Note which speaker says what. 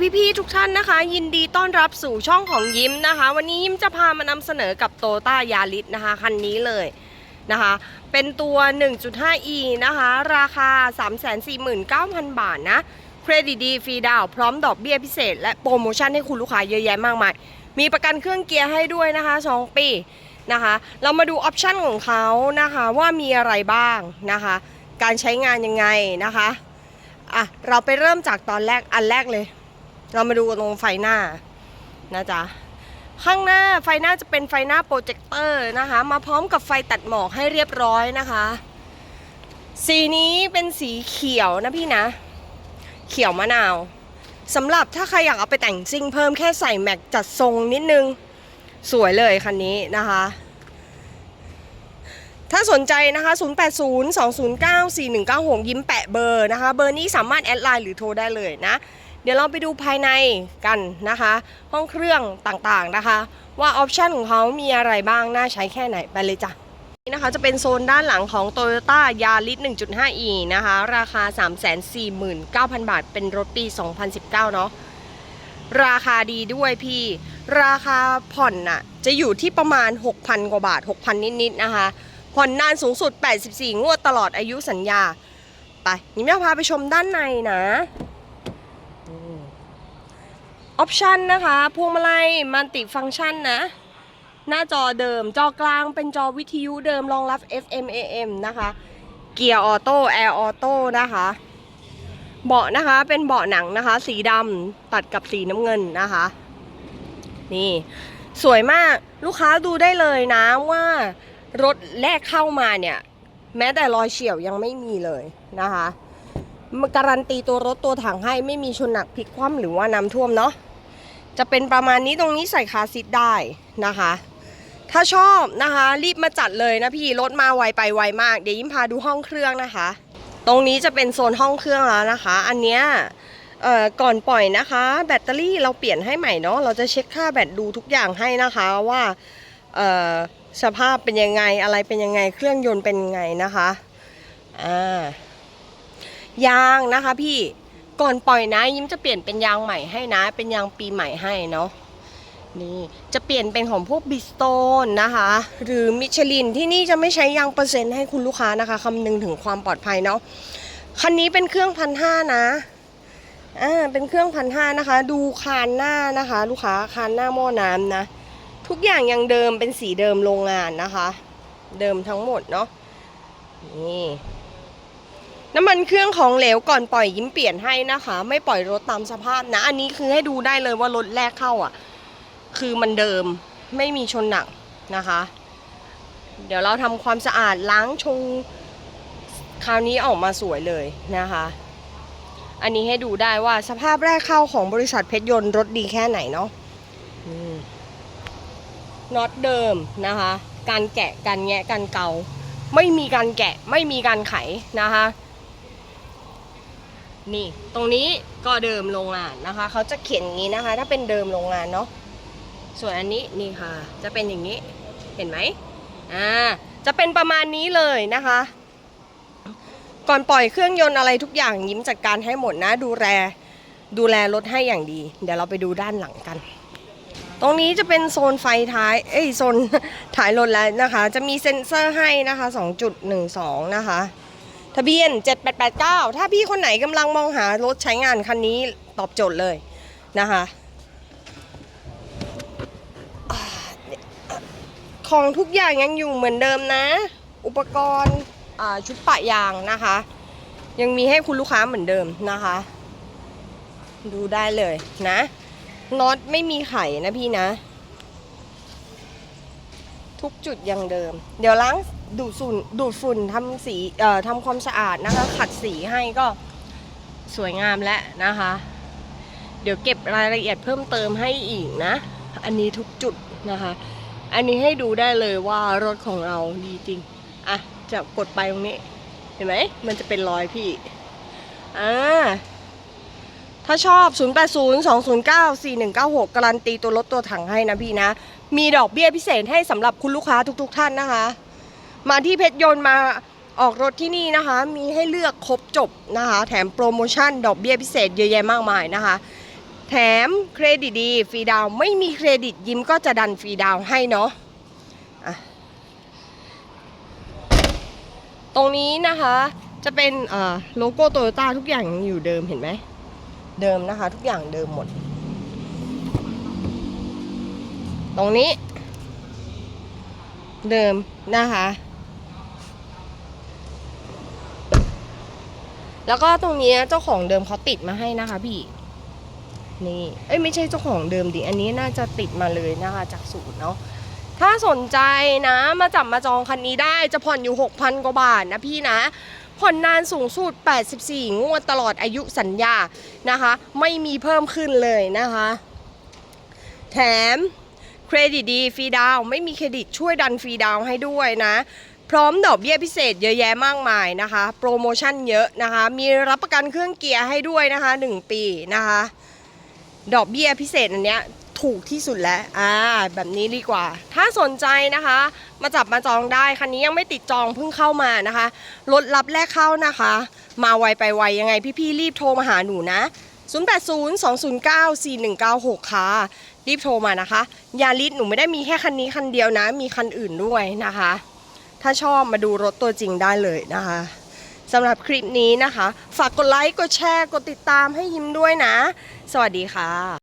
Speaker 1: พี่ๆทุกท่านนะคะ ยินดีต้อนรับสู่ช่องของยิ้มนะคะ วันนี้ยิ้มจะพามานำเสนอกับโตต้ายาริสนะคะคันนี้เลยนะคะ เป็นตัว 1.5e นะคะ ราคา 349,000 บาทนะเครดิตดีฟรีดาวพร้อมดอกเบี้ยพิเศษ และโปรโมชั่นให้คุณลูกค้าเยอะแยะมากมายมีประกันเครื่องเกียร์ให้ด้วยนะคะ 2 ปีนะคะ เรามาดูออปชันของเขานะคะว่ามีอะไรบ้างนะคะ การใช้งานยังไงนะคะอะเราไปเริ่มจากตอนแรกอันแรกเลย เรามาดูตรงไฟหน้านะจ๊ะข้างหน้าไฟหน้าจะเป็นไฟหน้าโปรเจคเตอร์นะคะ มาพร้อมกับไฟตัดหมอกให้เรียบร้อยนะคะ สีนี้เป็นสีเขียวนะพี่นะ เขียวมะนาวสำหรับถ้าใครอยากเอาไปแต่งซิ่งเพิ่มแค่ใส่แม็กจัดทรงนิดนึง สวยเลยคันนี้นะคะ ถ้าสนใจนะคะ 0802094196 ยิ้มแปะเบอร์นะคะ เบอร์นี้สามารถแอดไลน์หรือโทรได้เลยนะ เดี๋ยวเราไปดูภายในกันนะคะ ห้องเครื่องต่างๆนะคะ ว่าออปชันของเขามีอะไรบ้างน่าใช้แค่ไหนไปเลยจ้ะนี่นะคะจะเป็นโซนด้านหลังของ Toyota Yaris 1.5e นะคะ ราคา 349,000 บาท เป็นรถปี 2019 เนาะราคาดีด้วยพี่ ราคาผ่อนน่ะ จะอยู่ที่ประมาณ 6,000 กว่าบาท 6,000 นิด ๆ นะคะ ผ่อนนานสูงสุด 84 งวดตลอดอายุสัญญา ไปยิ้มจะพาไปชมด้านในนะ ออปชันนะคะ พวงมาลัยมัลติฟัง c t ชันนะ หน้าจอเดิมจอกลางเป็นจอวิทยุเดิมรองรับ FM AM นะคะ เกียร์ออโต้แอร์ออโต้นะคะ เบาะนะคะเป็นเบาะหนังนะคะ สีดำตัดกับสีน้ำเงินนะคะ นี่สวยมากลูกค้าดูได้เลยนะว่ารถแรกเข้ามาเนี่ย แม้แต่รอยเฉียวยังไม่มีเลยนะคะ การันตีตัวรถตัวถังให้ไม่มีชนหนักพลิกคว่ำหรือว่าน้ำท่วมเนาะจะเป็นประมาณนี้ตรงนี้ใส่คาซีทได้นะคะ ถ้าชอบนะคะ รีบมาจัดเลยนะพี่รถมาไวไปไวมาก เดี๋ยวยิ้มพาดูห้องเครื่องนะคะ ตรงนี้จะเป็นโซนห้องเครื่องแล้วนะคะ อันเนี้ยเอ่อก่อนปล่อยนะคะ แบตเตอรี่เราเปลี่ยนให้ใหม่เนาะเราจะเช็คค่าแบตดูทุกอย่างให้นะคะว่าเอ่อสภาพเป็นยังไงอะไรเป็นยังไงเครื่องยนต์เป็นยังไงนะคะอ่า ยางนะคะพี่ก่อนปล่อยนะยิ้มจะเปลี่ยนเป็นยางใหม่ให้นะ เป็นยางปีใหม่ให้เนาะนี่จะเปลี่ยนเป็นของพวกบิสโตนนะคะ หรือมิชลินที่นี่จะไม่ใช้ยางเปอร์เซ็นต์ให้คุณลูกค้านะคะคำนึงถึงความปลอดภัยเนาะคันนี้เป็นเครื่องพันห้านะอ่าเป็นเครื่องพันห้านะคะ ดูคานหน้านะคะ ลูกค้าคานหน้าหม้อน้ำนะ ทุกอย่างยังเดิมเป็นสีเดิมโรงงานนะคะ เดิมทั้งหมดเนาะนี่ น้ำมันเครื่องของเหลวก่อนปล่อยยิ้มเปลี่ยนให้นะคะ ไม่ปล่อยรถตามสภาพนะ อันนี้คือให้ดูได้เลยว่ารถแรกเข้าอะ คือมันเดิมไม่มีชนหนักนะคะ เดี๋ยวเราทำความสะอาดล้างชงคราวนี้ออกมาสวยเลยนะคะ อันนี้ให้ดูได้ว่าสภาพแรกเข้าของบริษัทเพชรยนต์รถดีแค่ไหนเนาะน็อตเดิมนะคะ การแกะการแงะการเกา ไม่มีการแกะไม่มีการไขนะคะ นี่ ตรงนี้ก็เดิมโรงงานนะคะเขาจะเขียนอย่างนี้นะคะ ถ้าเป็นเดิมโรงงานเนาะส่วนอันนี้นี่ค่ะ จะเป็นอย่างนี้เห็นไหมอ่าจะเป็นประมาณนี้เลยนะคะ ก่อนปล่อยเครื่องยนต์อะไรทุกอย่างยิ้มจัดการให้หมดนะ ดูแลดูแลรถให้อย่างดี เดี๋ยวเราไปดูด้านหลังกัน ตรงนี้จะเป็นโซนไฟท้าย เอ้ยโซนท้ายรถแล้วนะคะ จะมีเซ็นเซอร์ให้นะคะ 2.12 นะคะ ทะเบียน 7889 ถ้าพี่คนไหนกำลังมองหารถใช้งานคันนี้ตอบโจทย์เลยนะคะของทุกอย่างยังอยู่เหมือนเดิมนะ อุปกรณ์ชุดปะยางนะคะ ยังมีให้คุณลูกค้าเหมือนเดิมนะคะ ดูได้เลยนะน็อตไม่มีไขนะพี่นะ ทุกจุดยังเดิม เดี๋ยวล้าง ดูดฝุ่นดูดฝุ่นทำสีเอ่อทำความสะอาดนะคะ ขัดสีให้ก็สวยงามแล้วนะคะ เดี๋ยวเก็บรายละเอียดเพิ่มเติมให้อีกนะ อันนี้ทุกจุดนะคะ อันนี้ให้ดูได้เลยว่ารถของเราดีจริงอะจะกดไปตรงนี้ เห็นไหมมันจะเป็นรอยพี่อ่าถ้าชอบ 0802094196 การันตีตัวรถตัวถังให้นะพี่นะ มีดอกเบี้ยพิเศษให้สำหรับคุณลูกค้าทุกๆทท่านนะคะ มาที่เพชรยนต์มาออกรถที่นี่นะคะ มีให้เลือกครบจบนะคะ แถมโปรโมชั่นดอกเบี้ยพิเศษเยอะแยะมากมายนะคะ แถมเครดิตดีฟรีดาวไม่มีเครดิตยิ้มก็จะดันฟรีดาวให้เนาะะตรงนี้นะคะจะเป็นโลโก้โตโยต้าทุกอย่างอยู่เดิมเห็นไหม เดิมนะคะ ทุกอย่างเดิมหมด ตรงนี้ เดิมนะคะ แล้วก็ตรงนี้เจ้าของเดิมเขาติดมาให้นะคะพี่ นี่ เอ้ยไม่ใช่เจ้าของเดิมดิ อันนี้น่าจะติดมาเลยนะคะ จากศูนย์เนาะ ถ้าสนใจนะ มาจับมาจองคันนี้ได้จะผ่อนอยู่ 6,000 กว่าบาทนะพี่นะ ผ่อนนานสูงสุด 84 งวดตลอดอายุสัญญานะคะ ไม่มีเพิ่มขึ้นเลยนะคะ แถมเครดิตดีฟรีดาวไม่มีเครดิตช่วยดันฟรีดาวให้ด้วยนะ พร้อมดอกเบี้ยพิเศษเยอะแยะมากมายนะคะ โปรโมชั่นเยอะนะคะ มีรับประกันเครื่องเกียร์ให้ด้วยนะคะ 1 ปีนะคะ ดอกเบี้ยพิเศษอันเนี้ยถูกที่สุดแล้ว อ่า แบบนี้ดีกว่า ถ้าสนใจนะคะ มาจับมาจองได้ คันนี้ยังไม่ติดจองเพิ่งเข้ามานะคะ รถรับแรกเข้านะคะ มาไวไปไวยังไงพี่ๆรีบโทรมาหาหนูนะ 0802094196 ค่ะ รีบโทรมานะคะ ยาลิสหนูไม่ได้มีแค่คันนี้คันเดียวนะ มีคันอื่นด้วยนะคะ ถ้าชอบมาดูรถตัวจริงได้เลยนะคะสำหรับคลิปนี้นะคะ ฝากกดไลค์ กดแชร์ กดติดตามให้ยิ้มด้วยนะ สวัสดีค่ะ